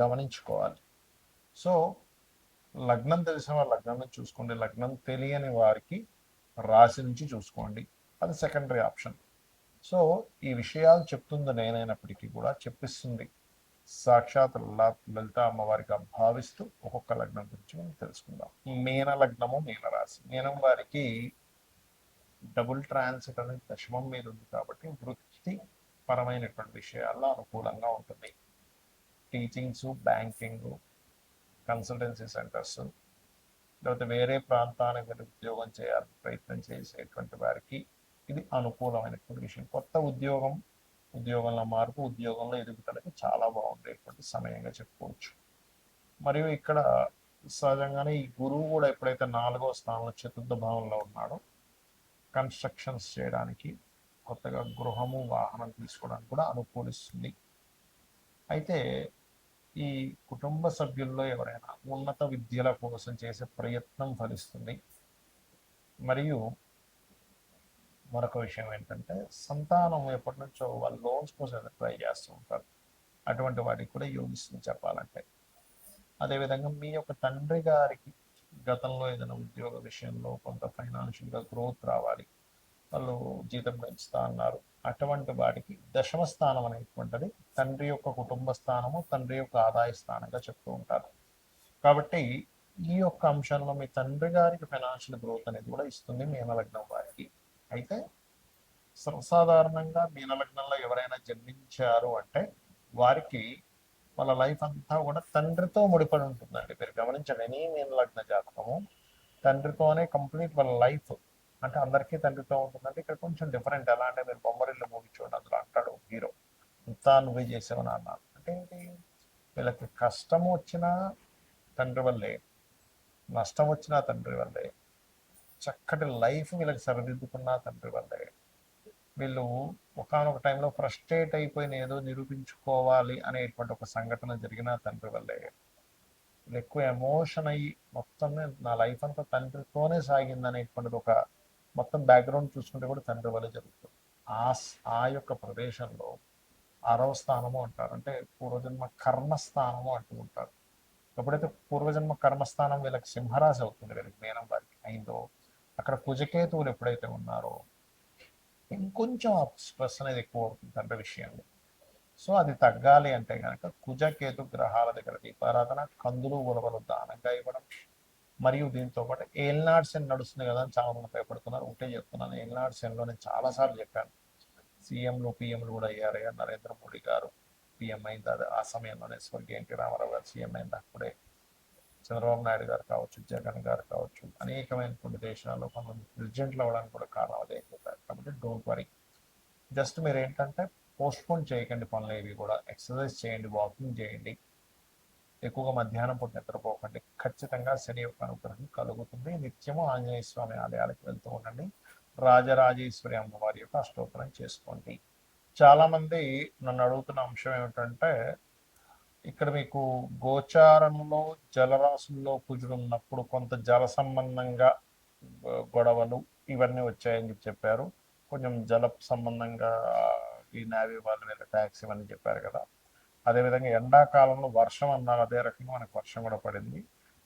గమనించుకోవాలి. సో లగ్నం తెలిసిన వారు లగ్నం నుంచి చూసుకోండి. లగ్నం తెలియని వారికి రాశి నుంచి చూసుకోండి. అది సెకండరీ ఆప్షన్ సో ఈ విషయాలు చెప్తుంది నేనైనప్పటికీ కూడా చెప్పిస్తుంది. సాక్షాత్ లలిత అమ్మవారిగా భావిస్తూ ఒక్కొక్క లగ్నం గురించి మనం తెలుసుకుందాం. మీన లగ్నము మీన రాశి. మీనం వారికి డబుల్ ట్రాన్సిట్ అనేది దశమం మీద ఉంది కాబట్టి వృత్తి పరమైనటువంటి విషయాల్లో అనుకూలంగా ఉంటుంది. టీచింగ్స్ బ్యాంకింగ్ కన్సల్టెన్సీ సెంటర్స్ లేకపోతే వేరే ప్రాంతానికి వెళ్ళి ఉద్యోగం చేయాలని ప్రయత్నం చేసేటువంటి వారికి ఇది అనుకూలమైనటువంటి విషయం. కొత్త ఉద్యోగం ఉద్యోగంలో మార్పు ఉద్యోగంలో ఎదుగుదలకి చాలా బాగుండేటువంటి సమయంగా చెప్పుకోవచ్చు. మరియు ఇక్కడ సహజంగానే ఈ గురువు కూడా ఎప్పుడైతే నాలుగో స్థానంలో చతుర్థ భావంలో ఉన్నాడో కన్స్ట్రక్షన్స్ చేయడానికి కొత్తగా గృహము వాహనం తీసుకోవడానికి కూడా అనుకూలిస్తుంది. అయితే ఈ కుటుంబ సభ్యుల్లో ఎవరైనా ఉన్నత విద్యల కోసం చేసే ప్రయత్నం ఫలిస్తుంది. మరియు మరొక విషయం ఏంటంటే సంతానం ఎప్పటి నుంచో వాళ్ళు లోన్స్ కోసం ట్రై చేస్తూ ఉంటారు. అటువంటి వాటికి కూడా యోగిస్తుంది చెప్పాలంటే. అదేవిధంగా మీ యొక్క తండ్రి గారికి గతంలో ఏదైనా ఉద్యోగ విషయంలో కొంత ఫైనాన్షియల్గా గ్రోత్ రావాలి. వాళ్ళు జీతం పెంచుతా అన్నారు. అటువంటి వాడికి దశమ స్థానం అనేటువంటిది తండ్రి యొక్క కుటుంబ స్థానము తండ్రి యొక్క ఆదాయ స్థానంగా చెప్తూ ఉంటారు. కాబట్టి ఈ యొక్క అంశంలో మీ తండ్రి గారికి ఫైనాన్షియల్ గ్రోత్ అనేది కూడా ఇస్తుంది మీనలగ్నం వారికి. అయితే సర్వసాధారణంగా మీనలగ్నంలో ఎవరైనా జన్మించారు అంటే వారికి వాళ్ళ లైఫ్ అంతా కూడా తండ్రితో ముడిపడి ఉంటుందండి. మీరు గమనించండి ఎనీ మీనలగ్న జాతకము తండ్రితోనే కంప్లీట్ వాళ్ళ లైఫ్ అంటే అందరికీ తండ్రితో ఉంటుందంటే ఇక్కడ కొంచెం డిఫరెంట్ ఎలా అంటే మీరు బొమ్మరిల్లు మూవీ చూడండి అందులో అంటాడు హీరో అంతా నువ్వే చేసావు నాన్న. అంటే ఏంటి? వీళ్ళకి కష్టం వచ్చినా తండ్రి వల్లే నష్టం వచ్చినా తండ్రి వల్లే చక్కటి లైఫ్ వీళ్ళకి సరిదిద్దుకున్నా తండ్రి వల్లే. వీళ్ళు ఒకనొక టైంలో ఫ్రస్ట్రేట్ అయిపోయిన ఏదో నిరూపించుకోవాలి అనేటువంటి ఒక సంఘటన జరిగిన తండ్రి వల్లే. వీళ్ళు ఎక్కువ ఎమోషన్ అయ్యి మొత్తం నా లైఫ్ అంతా తండ్రితోనే సాగింది అనేటువంటిది ఒక మొత్తం బ్యాక్గ్రౌండ్ చూసుకుంటే కూడా తండ్రి వల్ల జరుగుతుంది. ఆ ఆ యొక్క ప్రదేశంలో ఆరవ స్థానము అంటారు. అంటే పూర్వజన్మ కర్మస్థానము అంటూ ఉంటారు. ఎప్పుడైతే పూర్వజన్మ కర్మస్థానం వీళ్ళకి సింహరాశి అవుతుంది వీళ్ళకి మేనం వారికి అయిందో అక్కడ కుజకేతువులు ఎప్పుడైతే ఉన్నారో ఇంకొంచెం స్ట్రెస్ అనేది ఎక్కువ అవుతుంది తండ్రి విషయంలో. సో అది తగ్గాలి అంటే కనుక కుజకేతు గ్రహాల దగ్గర దీపారాధన కందులు ఉలవలు దానంగా ఇవ్వడం మరియు దీంతో పాటు ఏల్నాడ్ సెన్ నడుస్తుంది కదా అని చాలా మంది భయపడుతున్నారు. ఒకటే చెప్తున్నాను. ఏల్నాడ్ సెన్లో నేను చాలాసార్లు చెప్పాను. సీఎంలు పిఎంలు కూడా అయ్యారు నరేంద్ర మోడీ గారు. పిఎం అయింది? అది ఆ సమయంలోనే స్వర్గీయ ఎన్టీ రామారావు గారు సీఎం అయింది అప్పుడే చంద్రబాబు నాయుడు గారు కావచ్చు జగన్ గారు కావచ్చు అనేకమైనటువంటి దేశాల్లో కొంతమంది ప్రెసిడెంట్లు అవ్వడానికి కూడా కారణం అదే అయిపోతారు కాబట్టి డోంట్ వరీ. జస్ట్ మీరు ఏంటంటే పోస్ట్పోన్ చేయకండి పనులు ఏవి కూడా. ఎక్సర్సైజ్ చేయండి వాకింగ్ చేయండి. ఎక్కువగా మధ్యాహ్నం పూట నిద్రపోకండి. ఖచ్చితంగా శని యొక్క అనుగ్రహం కలుగుతుంది. నిత్యము ఆంజనేయ స్వామి ఆలయాలకు వెళ్తూ ఉండండి. రాజరాజేశ్వరి అమ్మవారి యొక్క అష్టోత్తరం చేసుకోండి. చాలామంది నన్ను అడుగుతున్న అంశం ఏమిటంటే ఇక్కడ మీకు గోచారంలో జలరాశుల్లో కుజుడున్నప్పుడు కొంత జల సంబంధంగా గొడవలు ఇవన్నీ వచ్చాయని చెప్పి చెప్పారు. కొంచెం జల సంబంధంగా ఈ నావీ వాళ్ళ మీద ట్యాక్స్ ఇవన్నీ చెప్పారు కదా. అదేవిధంగా ఎండాకాలంలో వర్షం అన్నారు అదే రకంగా మనకు వర్షం కూడా పడింది.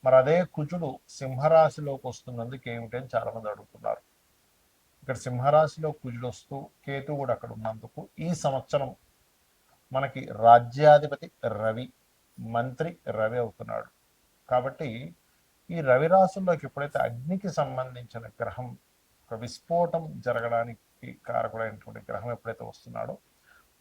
మరి అదే కుజుడు సింహరాశిలోకి వస్తున్నందుకు ఏమిటి అని చాలా మంది అడుగుతున్నారు. ఇక్కడ సింహరాశిలో కుజుడు వస్తూ కేతు కూడా అక్కడ ఉన్నందుకు ఈ సంవత్సరం మనకి రాజ్యాధిపతి రవి మంత్రి రవి అవుతున్నాడు. కాబట్టి ఈ రవి రాశుల్లోకి ఎప్పుడైతే అగ్నికి సంబంధించిన గ్రహం ఒక విస్ఫోటం జరగడానికి కారకుడైనటువంటి గ్రహం ఎప్పుడైతే వస్తున్నాడో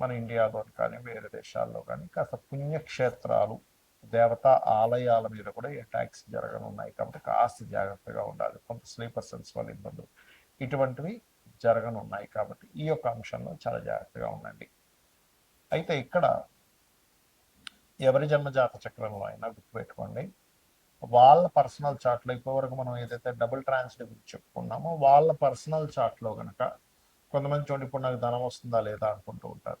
మన ఇండియాలో కానీ వేరే దేశాల్లో కానీ కాస్త పుణ్యక్షేత్రాలు దేవతా ఆలయాల మీద కూడా అటాక్స్ జరగనున్నాయి కాబట్టి కాస్త జాగ్రత్తగా ఉండాలి. కొంత స్లీపర్ సెన్స్ వల్ల ఇబ్బందులు ఇటువంటివి జరగనున్నాయి కాబట్టి ఈ యొక్క అంశంలో చాలా జాగ్రత్తగా ఉండండి. అయితే ఇక్కడ ఎవరి జన్మజాత చక్రంలో అయినా గుర్తుపెట్టుకోండి. వాళ్ళ పర్సనల్ చార్ట్లో ఇప్పటివరకు మనం ఏదైతే డబుల్ ట్రాన్స్లేట్ గురించి చెప్పుకున్నామో వాళ్ళ పర్సనల్ చార్ట్లో కనుక కొంతమంది చూడండి ఇప్పుడు నాకు ధనం వస్తుందా లేదా అనుకుంటూ ఉంటారు.